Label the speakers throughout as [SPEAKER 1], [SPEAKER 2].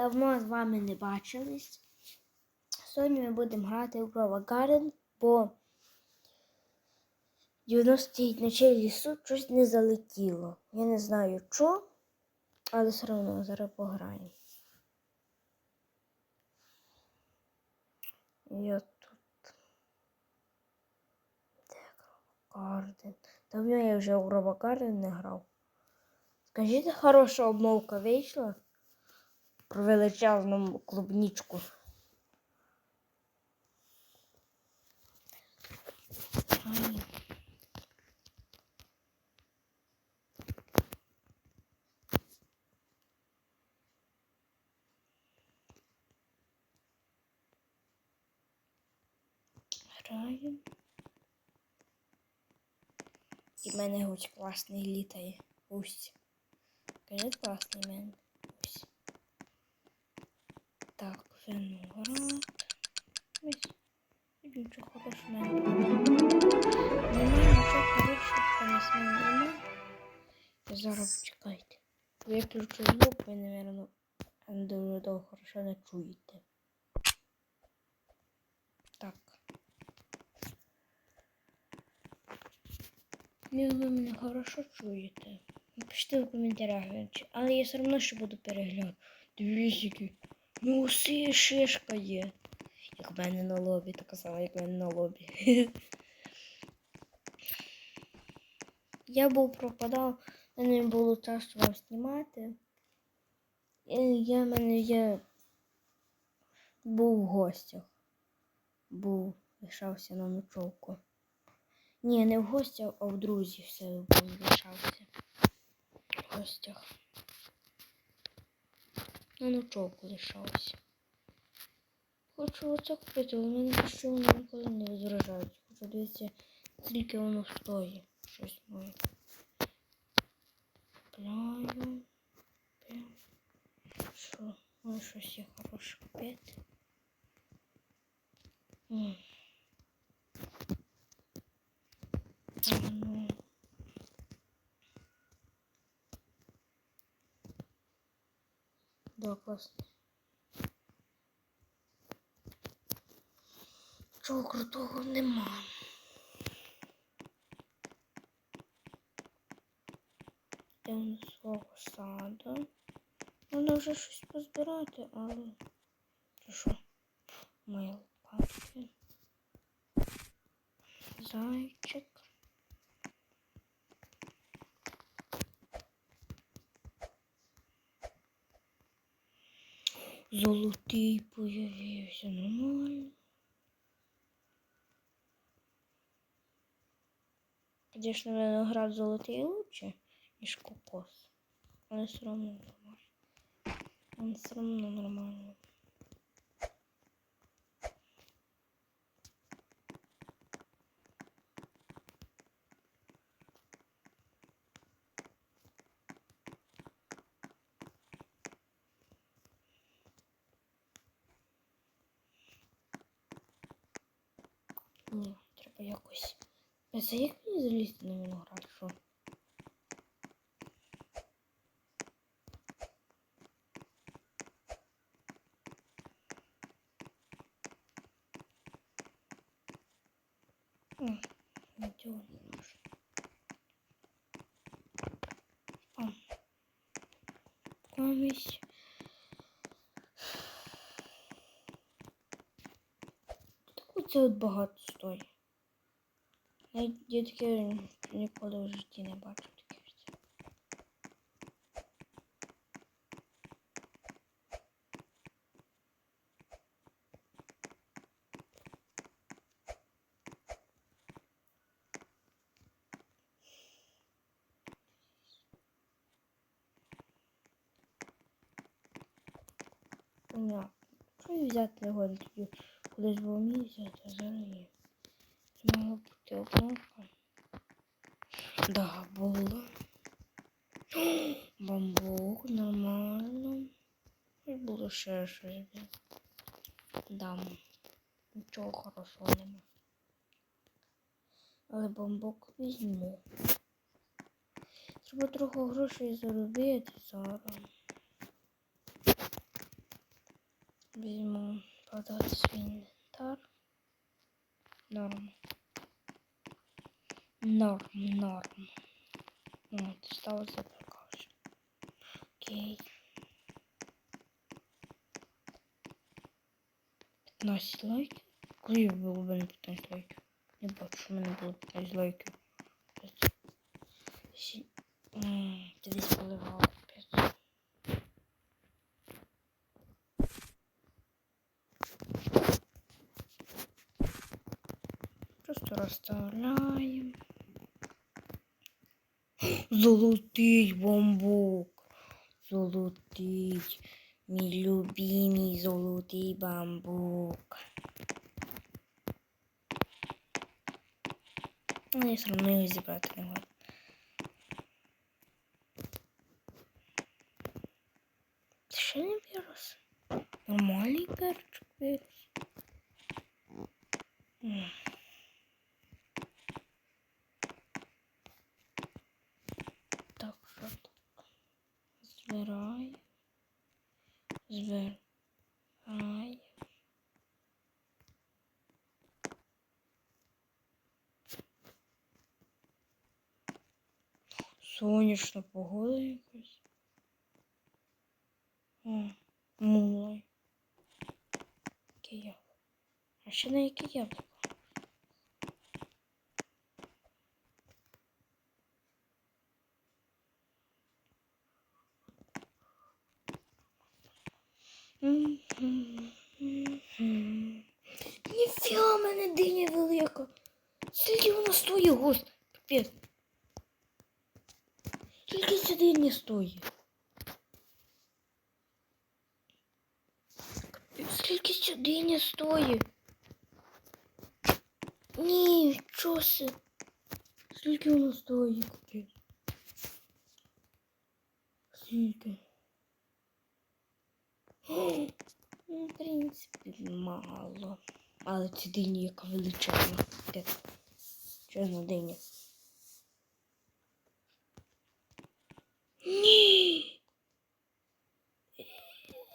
[SPEAKER 1] Давно з вами не бачились. Сьогодні ми будемо грати в Grova Garden, бо 90-й ночей лісу щось не залетіло. Я не знаю що, але все одно зараз пограємо. Я тут. Де Garden? Давно я вже в Grova Garden не грав. Скажіть, хороша обмовка вийшла про величезну клубничку. Ай. Граємо. І в мене гусь класний літає. Гусь. Кажи класний мене. Гусь. Так, виноград. Ось. Нічого не Немає нічого хорошого, мене немає. Зараз почекайте. Виключу звук, ви, напевно, дуже довго хорошо не чуєте. Так. Ну, ви мене хорошо чуєте. Напишіть в коментарях, чи- але я все одно ще буду переглядати. Дивіться, які. Ну, уси шишка є. Як в мене на лобі, така сама, як в мене на лобі. Я був пропадав, не було часу вам знімати. Я мене я був в гостях. Був, лишався на ночовку. Ні, не в гостях, а в друзі все був лишався. В гостях. На ночовку лишався. Хочу оце купити, але мене що воно ніколи не відражають. Хочу дивитися, скільки воно стоїть. Щось моє. Купляю. Прям. Що? Може щось є хороше купити. М. А ну. Да, класно. Чого крутого нема. Йдемо до свого саду. Треба вже щось позбирати, але це що? Мої лопатки. Зайчик. Золотий появився нормально. Конечно, виноград золотий лучше, ніж кокос. Але все равно нормально. Он все равно нормально. Ні, треба якось. А це як мені залізти на виноград? Що? М, Нічого не можу. О. Комусь. Так оце от багато стоїть. Я, я таке ніколи в житті не бачив таке життя. Понятно. Що взяти його тоді? Кудись було мені а зараз є. Обновка. Да, було. Бамбук, нормально. І було ще щось. Дам. Нічого хорошого нема. Але бамбук візьму. Треба трохи грошей заробити зараз. Візьму продати свій інвентар. Норм. Норм, норм. Ну, вот, стало запекать. Окей. 15 лайків. Коли було б не 15 лайків? Не бачу, у мене було 15 лайків. 7. Золотий бамбук. Золотий. Мій любимий золотий бамбук. Ну, я все одно його зібрати не можу. Ще не вирос. Нормальний перчик вирос. М. Збирай. Сонячна погода якась. Мулай. Кияв. А ще на який яблуко? Ніфіга в мене диня велика. Скільки вона стоїть, гость? Піпець. Скільки ця диня стоїть? Скільки ця диня стоїть? Ні, це? Скільки вона стоїть? Скільки? Ну, в принципі, мало. Але це диня яка величезна. Чесна диня. Ні.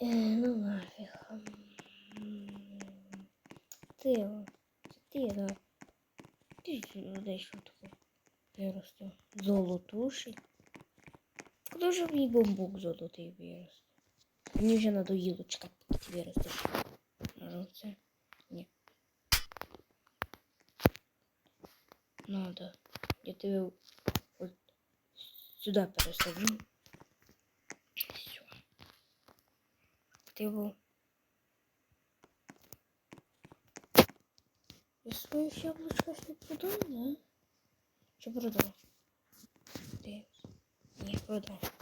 [SPEAKER 1] Е, ну нафіг. М, Ти, о, це ти, да. Ти де що таке? Виросте. Золотуший. Куди ж мій бомбук золотий виросте? Мені вже надоїло чекати, поки ти виростеш. Може це? Ні. Надо. Я тебе от сюди пересаджу. Все. Ти його. Я своє яблучко ж не продав, да? Чи продав? Дивись. Ні, продав.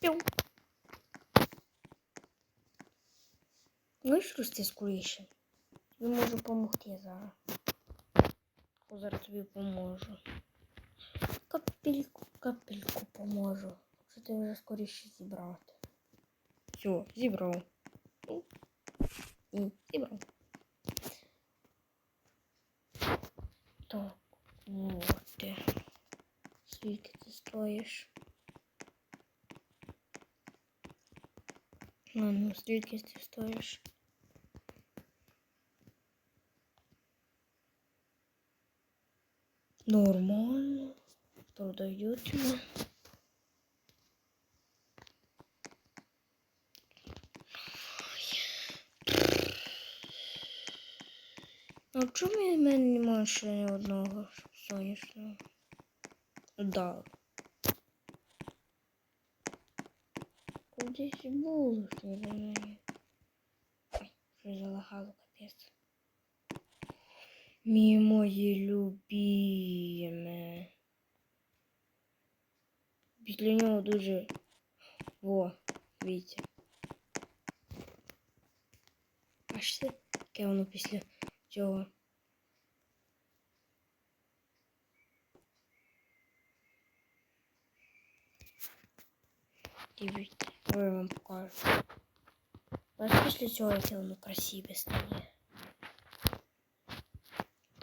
[SPEAKER 1] Піу. Можеш рости скоріше? Тобі можу допомогти зараз. О, зараз тобі поможу. Капельку, капельку поможу. Що ти вже скоріше зібрати. Все, зібрав. М, м, Зібрав. Так, вот ти. Скільки ти стоїш? А ну, скільки ти стоїш? Нормально. Продають тебе. А чому в мене немає ще ні одного сонячного? Да. Кудись було що за неї. Ой, вже залагало капець. Мій мої любіме. Після нього дуже... Во, дивіться. Аж це, яке воно після цього. Дивіться, я вам покажу. Ось після цього яке воно красиве стає.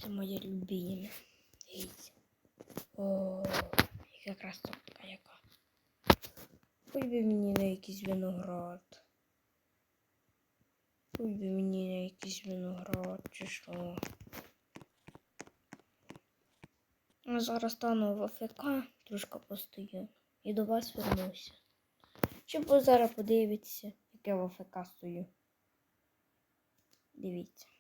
[SPEAKER 1] Моє любиме. Дивіться. О, яка красотка яка. Хоч би мені на якийсь виноград. Хоч би мені на якийсь виноград чи що. А зараз стану в АФК, трошки постою. І до вас вернуся. Чи ви зараз подивитися, як я в АФК стою. Дивіться.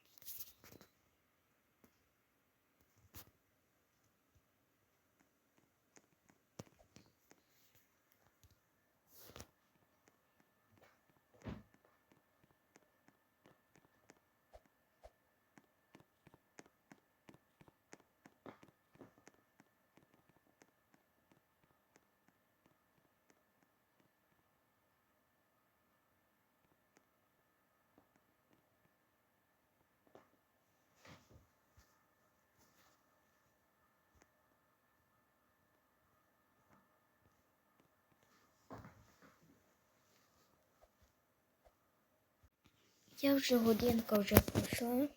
[SPEAKER 1] Я вже годинка вже пройшла.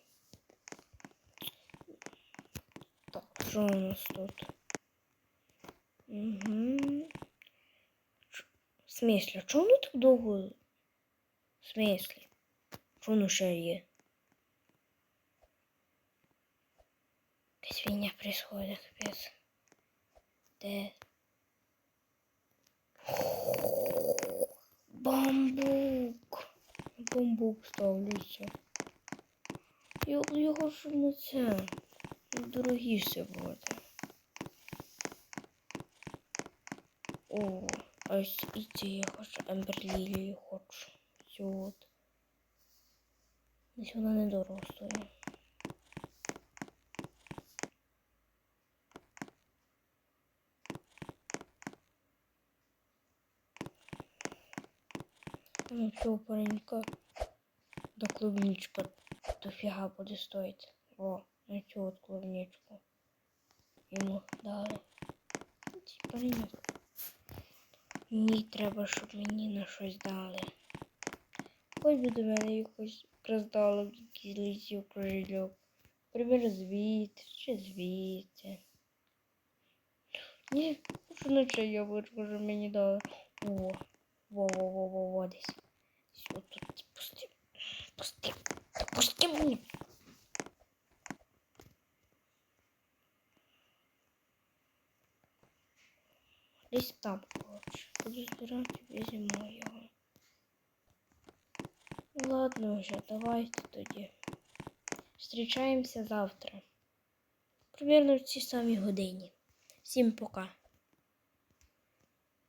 [SPEAKER 1] Так, що у нас тут? Угу. В смислі, чому воно так довго? В смислі? Що воно ще є? Якась війня происходит, капець. Де? Бамбук. Бамбук ставлюся. Його, ж не це. Дорогіше буде. О, ось і ці я хочу Емберлілію хочу. От. Десь вона недорого стоїть. Ну, цього паренька до клубничка дофіга буде стоїть. О, на цю от клубничку. Йому дали. Пареньок. Мені треба, щоб мені на щось дали. Хоч би до мене якось роздало якийсь лісів кружельок. Примір звідти чи звідти. Ні, що на чай яблучко вже мені дали. О, во-во-во-во-во десь. Все тут пусти. Пусти. Пусти мені. Десь там, коротше. Буду збирати візьму його. Ну, Ладно вже, давайте тоді. Зустрічаємося завтра. Примерно в цій самій годині. Всім пока.